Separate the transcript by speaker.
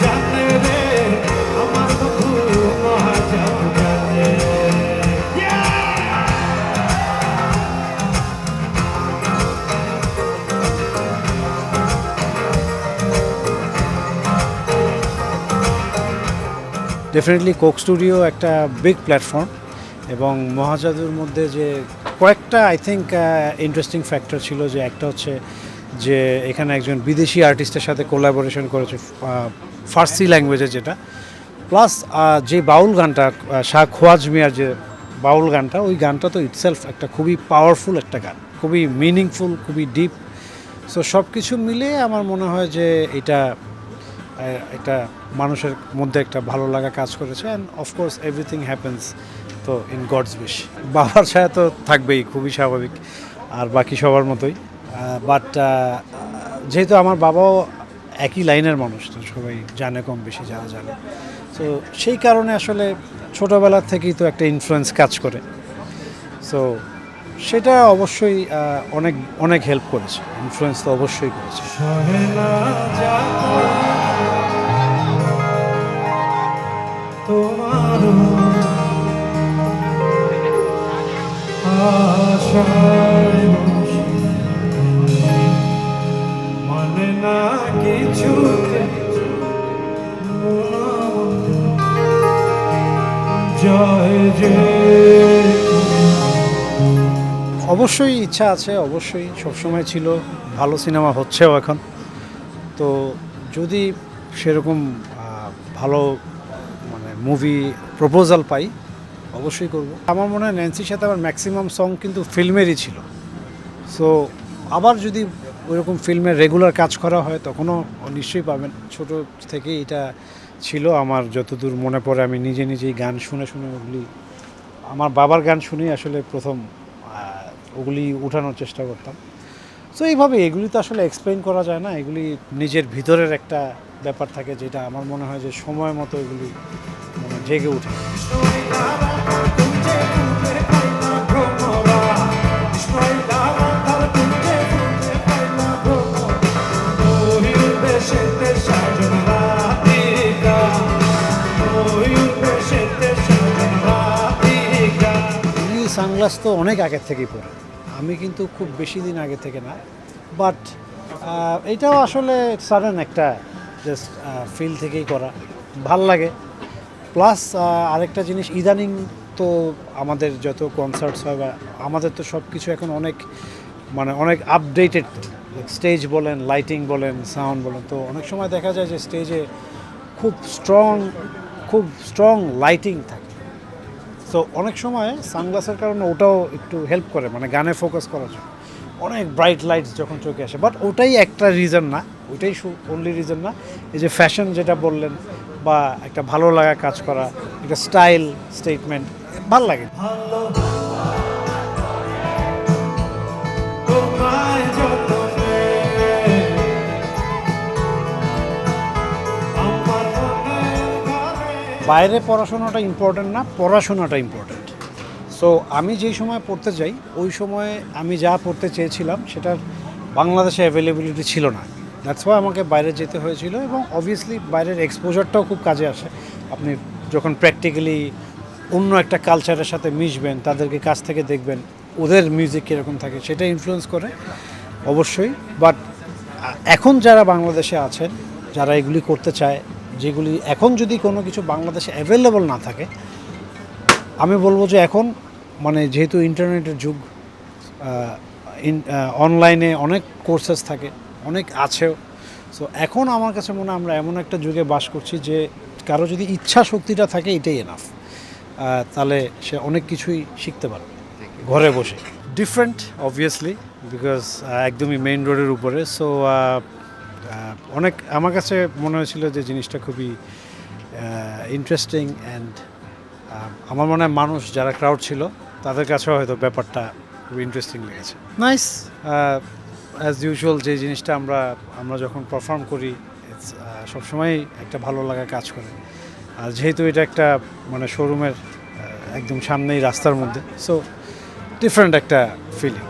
Speaker 1: জানে
Speaker 2: definitely Coke Studio একটা big platform এবং মহাজাদুর মধ্যে যে কয়েকটা আই থিঙ্ক ইন্টারেস্টিং ফ্যাক্টর ছিল যে একটা হচ্ছে যে এখানে একজন বিদেশি আর্টিস্টের সাথে কোলাবোরেশন করেছে ফার্সি ল্যাঙ্গুয়েজে যেটা। প্লাস যে বাউল গানটা শাহ খোয়াজ মিয়ার যে বাউল গানটা, ওই গানটা তো ইটসেলফ একটা খুবই পাওয়ারফুল একটা গান। খুবই মিনিংফুল খুবই ডিপ সো সব কিছু মিলে আমার মনে হয় যে এটা একটা মানুষের মধ্যে একটা ভালো লাগা কাজ করেছে। And of course everything happens to in God's wish বাবার ছায়া তো থাকবেই, খুবই স্বাভাবিক। আর বাকি সবার মতোই। বাট যেহেতু আমার বাবাও একই লাইনের মানুষ, তো সবাই জানে কম বেশি যারা জানে। তো সেই কারণে আসলে ছোটোবেলার থেকেই তো একটা ইনফ্লুয়েন্স কাজ করে। সো সেটা অবশ্যই অনেক অনেক হেল্প করেছে। ইনফ্লুয়েন্স তো অবশ্যই করেছে। অবশ্যই ইচ্ছা আছে, অবশ্যই সবসময় ছিল। ভালো সিনেমা হচ্ছেও এখন। তো যদি সেরকম ভালো মানে মুভি প্রপোজাল পাই, অবশ্যই করব। আমার মনে হয় ন্যান্সির সাথে আমার ম্যাক্সিমাম সং কিন্তু ফিল্মেরই ছিল। সো আবার যদি ওইরকম ফিল্মে রেগুলার কাজ করা হয় তখনও নিশ্চয়ই পাবেন। ছোট থেকেই এটা ছিল আমার যতদূর মনে পড়ে, আমি নিজে নিজেই গান শুনে শুনে ওগুলি, আমার বাবার গান শুনেই আসলে প্রথম ওগুলি উঠানোর চেষ্টা করতাম। সো এইভাবে এগুলি তো আসলে এক্সপ্লেন করা যায় না, এগুলি নিজের ভিতরের একটা ব্যাপার থাকে যেটা আমার মনে হয় যে সময় মতো এগুলি মানে জেগে ওঠে। সানগ্লাস তো অনেক আগের থেকেই পরে। আমি কিন্তু খুব বেশি দিন আগে থেকে না। বাট এটাও আসলে সাডেন একটা জাস্ট ফিল থেকেই করা। ভালো লাগে। প্লাস আরেকটা জিনিস, ইদানিং তো আমাদের যত কনসার্টস হয় বা আমাদের তো সব কিছু এখন অনেক মানে অনেক আপডেটেড স্টেজ বলেন লাইটিং বলেন সাউন্ড বলেন। তো অনেক সময় দেখা যায় যে স্টেজে খুব স্ট্রং খুব স্ট্রং লাইটিং থাকে। সো অনেক সময় সানগ্লাসের কারণে ওটাও একটু হেল্প করে মানে গানে ফোকাস করার জন্য। অনেক ব্রাইট লাইটস যখন চোখে আসে বাট ওটাই একটা রিজন না, ওইটাই অনলি রিজন না। এই যে ফ্যাশন যেটা বললেন, বা একটা ভালো লাগা কাজ করা, একটা স্টাইল স্টেটমেন্ট ভালো লাগে।
Speaker 1: তোমায়
Speaker 2: বাইরে পড়াশোনাটা ইম্পর্ট্যান্ট না, পড়াশোনাটা ইম্পর্ট্যান্ট সো আমি যেই সময় পড়তে যাই, ওই সময়ে আমি যা পড়তে চেয়েছিলাম, সেটার বাংলাদেশে অ্যাভেলেবিলিটি ছিল না। দ্যাটস ওয়াই আমাকে বাইরে যেতে হয়েছিল এবং অবভিয়াসলি বাইরের এক্সপোজারটাও খুব কাজে আসে। আপনি যখন প্র্যাকটিক্যালি অন্য একটা কালচারের সাথে মিশবেন, তাদেরকে কাছ থেকে দেখবেন, ওদের মিউজিক কীরকম থাকে, সেটা ইনফ্লুয়েন্স করে, অবশ্যই। বাট এখন যারা বাংলাদেশে আছেন, যারা এগুলি করতে চায় যেগুলি এখন যদি কোনো কিছু বাংলাদেশে অ্যাভেলেবল না থাকে, আমি বলব যে এখন মানে যেহেতু ইন্টারনেটের যুগ অনলাইনে অনেক কোর্সেস থাকে, অনেক আছেও। সো এখন আমার কাছে মনে হয় আমরা এমন একটা যুগে বাস করছি যে কারও যদি ইচ্ছা শক্তিটা থাকে, এটাই এনাফ তাহলে সে অনেক কিছুই শিখতে পারবে ঘরে বসে। ডিফারেন্ট অবভিয়াসলি বিকজ একদমই মেইন রোডের উপরে। সো অনেক আমার কাছে মনে হয়েছিল যে জিনিসটা খুবই ইন্টারেস্টিং অ্যান্ড আমার মনে হয় মানুষ যারা ক্রাউড ছিল তাদের কাছেও হয়তো ব্যাপারটা খুব ইন্টারেস্টিং লেগেছে। নাইস অ্যাজ ইউজুয়াল যে জিনিসটা আমরা আমরা যখন পারফর্ম করি it's, আহ, সবসময় একটা ভালো লাগা কাজ করে। আর যেহেতু এটা একটা মানে শোরুমের একদম সামনেই রাস্তার মধ্যে সো ডিফারেন্ট একটা ফিলিং